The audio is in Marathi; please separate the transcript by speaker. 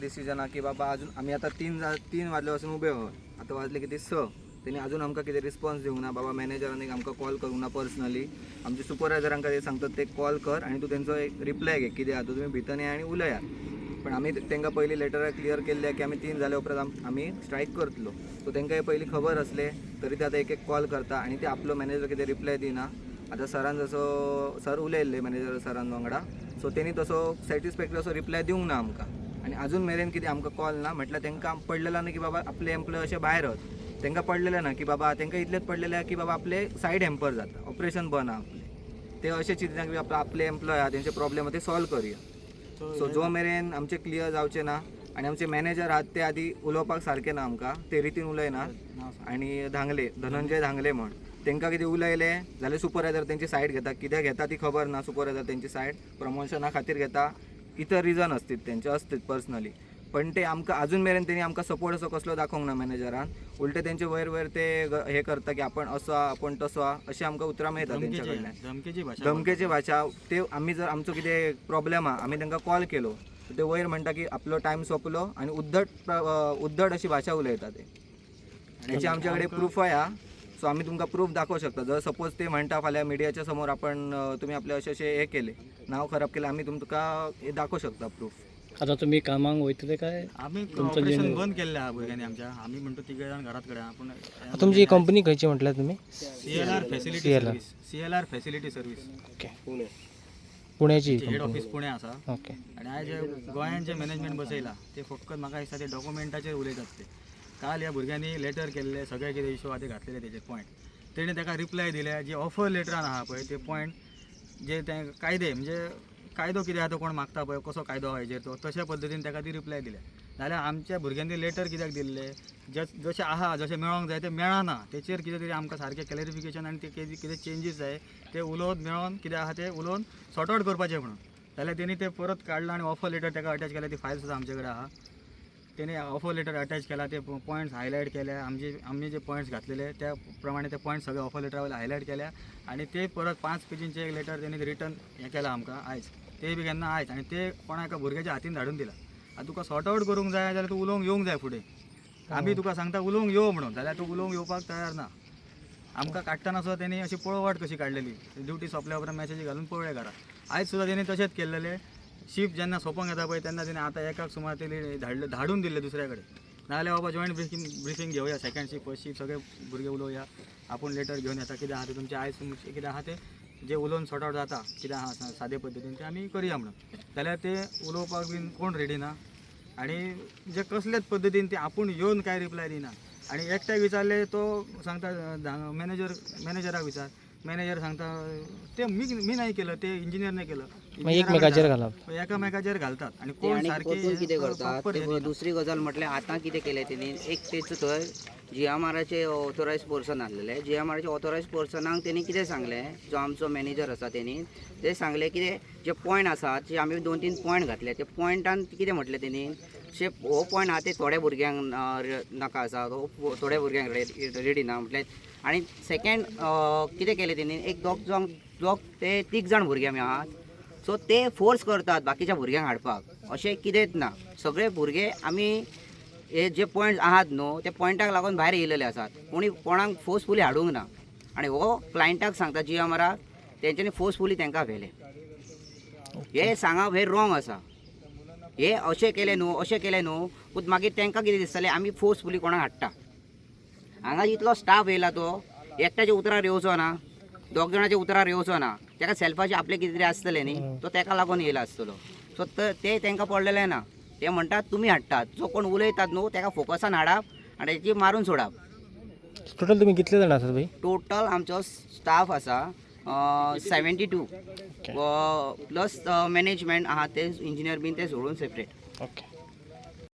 Speaker 1: डिसिजन हा की बाबा अजून आम्ही आता तीन तीन वाजल्यापासून उभे आहोत. आता वाजले किती? स. त्यांनी अजून आमकां कितें रिस्पॉन्स दिवंक ना? बाबा मॅनेजरांनी आमकां कॉल करूंक ना पर्सनली आमचे सुपरवायझरांका ते सांगतात ते कॉल कर आणि तू तेंचो एक रिप्लाय घे. कितें आहा? तुमी तुम्ही भितर या आणि उलया. पण आम्ही तांकां पयलीं लेटर क्लियर केल्ले की आम्ही तीन जाल्या उपरांत आमी आम्ही स्ट्रायक करतलो. सो तांकां हे पयलीं खबर असले तरी ते आतां एक एक कॉल करता आणि ते आपलो मॅनेजर कितें रिप्लाय दिना आता सरान जसो सर उलयल्ले मॅनेजर सरान वांगडा. सो तेणी तसो सॅटिस्फॅक्टरी असो रिप्लाय दिवंक ना आमकां. आणि अजून मेरेन कितें आमकां कॉल ना म्हटल्यार तांकां पडलेला ना की बाबा आपले एम्प्लॉय अशे भायर आहेत तांकां पडलेलें ना की बाबा तांकां इतलेंच पडलेलें की बाबा आपले सायड हॅम्पर जाता. ऑपरेशन बंद आहा आपले. ते अशें चिंतना की आपले आपले एम्प्लॉय आहा तेंचे प्रॉब्लेम ते सॉल्व करया. सो जो मेरेन आमचे क्लियर जावचे ना आणि आमचे मॅनेजर आहात ते आधी उलोवपाक सारखे ना आमकां. ते रितीन उलयनात आणि धांगले धनंजय धांगले म्हण. तांकां कितें उलयले जाल्यार सुपरवायझर तेंची सायड घेता. कित्याक घेता ती खबर ना सुपरवायझर तेंची सायड प्रमोशना खातीर घेता. इतर रिजन असतील तेंचे असतील पर्सनली पण ते आमकां अजून मेरेन तेणी आमकां सपोर्ट असो कसलो दाखोवंक ना मॅनेजरान उलटे तेंचे वयर वयर ते हे करता की आपण असो आहा, आपण तसो आहा, अशी आमकां उतरां मेळटा तेंच्या कडल्यान
Speaker 2: धमकेची भाषा
Speaker 1: धमकेची भाशा ते आम्ही जर आमचो कितें प्रॉब्लेम हा आम्ही तांकां कॉल केलो ते वयर म्हणटा की आपलो टायम सोंपलो आणि उद्धट प्र- अं, उद्धट अशी भाशा उलयता ते. याची आमच्या कडेन प्रूफय हा सो आम्ही तुमकां प्रूफ दाखवू शकता. जर सपोज ते म्हणटा फाल्यां मिडियाच्या समोर आपण तुम्ही आपले असे असे हे केले नाव खराब केले आम्ही तुमकां हे दाखवू शकता प्रूफ
Speaker 3: आता तुम्ही कामाक वयतले काय?
Speaker 2: आम्ही
Speaker 3: तुमचं
Speaker 2: ऑपरेशन बंद केल्ले आहा भुरग्यांनी आमच्या. आम्ही म्हणतो तिघे जाण घरात कडे आहा, पण
Speaker 3: तुमची कंपनी खंयची म्हटल्यार तुम्ही?
Speaker 2: C L R facility
Speaker 3: CLR.
Speaker 2: Service C L R facility service
Speaker 3: okay पुण्याची
Speaker 2: हेड
Speaker 3: कंपनी
Speaker 2: ऑफिस पुणे आसा
Speaker 3: ओके
Speaker 2: आणि आयज जे गोंयान जे मॅनेजमेंट बसयला ते फक्त म्हाका दिसता ते डॉक्युमेंटाचेर उलयतात ते. काल ह्या भुरग्यांनी लेटर केल्ले सगळे कितें इशू आहा ते घातलेले तेजे पॉयंट तेणें ताका रिप्लाय दिले जे ऑफर लेटरान आहा पळय ते पॉयंट जे ते कायदे म्हणजे कायदो कितें आहा तो कोण मागता पळय कसो कायदो आहा हेजेर तो तशा पद्दतीन ताका ती रिप्लाय दिल्या. जाल्यार आमच्या भुरग्यांनी लेटर कित्याक दिल्ले? जशें आहा जशें मेळोंक जाय तें मेळना. तेचेर कितें तरी आमकां सारकें क्लॅरिफिकेशन आनी ते कितें कितें चेंजीस जाय ते उलोवन मेळोन कितें आहा ते उलोवन सॉर्ट आवट करपाचें म्हणून. जाल्यार तेणी ते परत काडला आनी ऑफर लेटर ताका अटॅच केल्या ती फायल सुद्दां आमचे कडेन आहा. तेणे ऑफर लेटर अटॅच केला ते पॉयंट्स हायलायट केले आमचे आम्ही जे पॉयंट्स घातलेले त्या प्रमाणे ते पॉयंट्स सगळे ऑफर लेटरावर हायलायट केल्या आणि ते परत पांच पेजींचे एक लेटर त्यांनी रिटर्न हें केलां आमकां आयज ते बी केन्ना आयज आणि ते कोणा एका भुरग्याच्या हातीन धाडून दिला. आतां तुका सॉर्ट आउट करूंक जाय जाल्यार तूं उलोवंक येवंक जाय फुडें. आमी तुका सांगता उलोवंक यो म्हणून जाल्यार तूं उलोवंक येवपाक तयार ना. आमकां काडटना सुद्दां तेणी अशी पळवाट कशी काडलेली ड्युटी सोंपल्या उपरांत मॅसेज घालून पळय घरा. आयज सुद्दां तेणी तशेंच केल्लेले. शिफ्ट जेन्ना सोंपोंक येता पळय तेन्ना त्याने आतां एकाक सुमार तेणी धाडून दिले दुसऱ्या कडेन नाजाल्यार बाबा जॉईंट ब्रिफिंग ब्रिफिंग घेवया सेकंड शिफ्ट फर्स्ट शिफ्ट सगळे भुरगे उलोवया. आपूण लेटर घेवन येता कितें आहा ते तुमचे आयज तुमचे कितें आहा ते जे उलोवन सॉर्ट आउट जाता कितें आहा सादे पद्दतीन ते आमी करया म्हणून. जाल्यार ते उलोवपाक बीन कोण रेडी ना? आणि जे कसलेच पद्दतीन ते आपूण येवन काय रिप्लाय दिना आणि एकट्याक विचारले तो सांगता मॅनेजर मॅनेजराक विचार. मॅनेजर सांगता ते मी मी नाही केलं ते इंजिनियरने केलं.
Speaker 3: मग एकमेकाचेर घालप
Speaker 2: एकामेकाचेर घालतात आणि
Speaker 4: ते
Speaker 2: कोण
Speaker 4: आणि परतून कितें करतात? ते. दुसरी गजाल म्हटल्यार आतां कितें केलें तेणी एक तेच थंय जी एम आराचे ऑथोरायज पर्सन आसलेले जी एम आराचे ऑथोरायज पर्सनाक तेणी कितें सांगलें जो आमचो मॅनेजर आसा तेणी ते सांगले की जे पॉयंट आसात जे आमी दोन तीन पॉयंट घातले ते पॉयंटान कितें म्हटलें तेणी अशें हो पॉयंट आहा ते थोड्या भुरग्यांक नाका आसा हो, हो, थोड्या भुरग्यांक रेडी ना म्हटल्यार आनी सेकेंड कितें केलें तेणी एक दोग जाण दोग ते तीग जाण भुरगे आमी आहात. सो ते फोर्स करतात बाकीच्या भुरग्यांक हाडपाक. अशें कितेंच ना सगळे भुरगे आमी हे जे पॉयंट आहात न्हू ते पॉयंटाक लागून भायर येयलेले आसात कोणी कोणाक फोर्सफुली हाडूंक ना. आनी हो क्लायंटाक सांगता जी आमराक तेंच्यांनी फोर्सफुली तांकां व्हेले हे सांगप हे रॉंग आसा हे अशें केलें न्हू अशें केलें न्हू पूण मागीर तांकां कितें दिसतलें आमी फोर्सफुली कोणाक हाडटा हांगा इतलो स्टाफ येयला तो एकट्याच्या उतरार येवचो ना दोग जाणांच्या उतरार येवचो ना ताका सेल्फाचे आपले कितें तरी आसतलें न्ही तो ताका लागून येयला आसतलो सो त- तांकां पडलेलें ना ते म्हणटात तुमी हाडटात जो कोण उलयतात न्हू ताका फोकसान हाडप आनी तेची मारून सोडप.
Speaker 3: टोटल तुम्ही कितले जाण आसात
Speaker 4: टोटल आमचो स्टाफ आसा सेवेंटी टू प्लस मॅनेजमेंट आहा ते इंजिनियर बीन ते सोडून सेपरेट
Speaker 3: ओके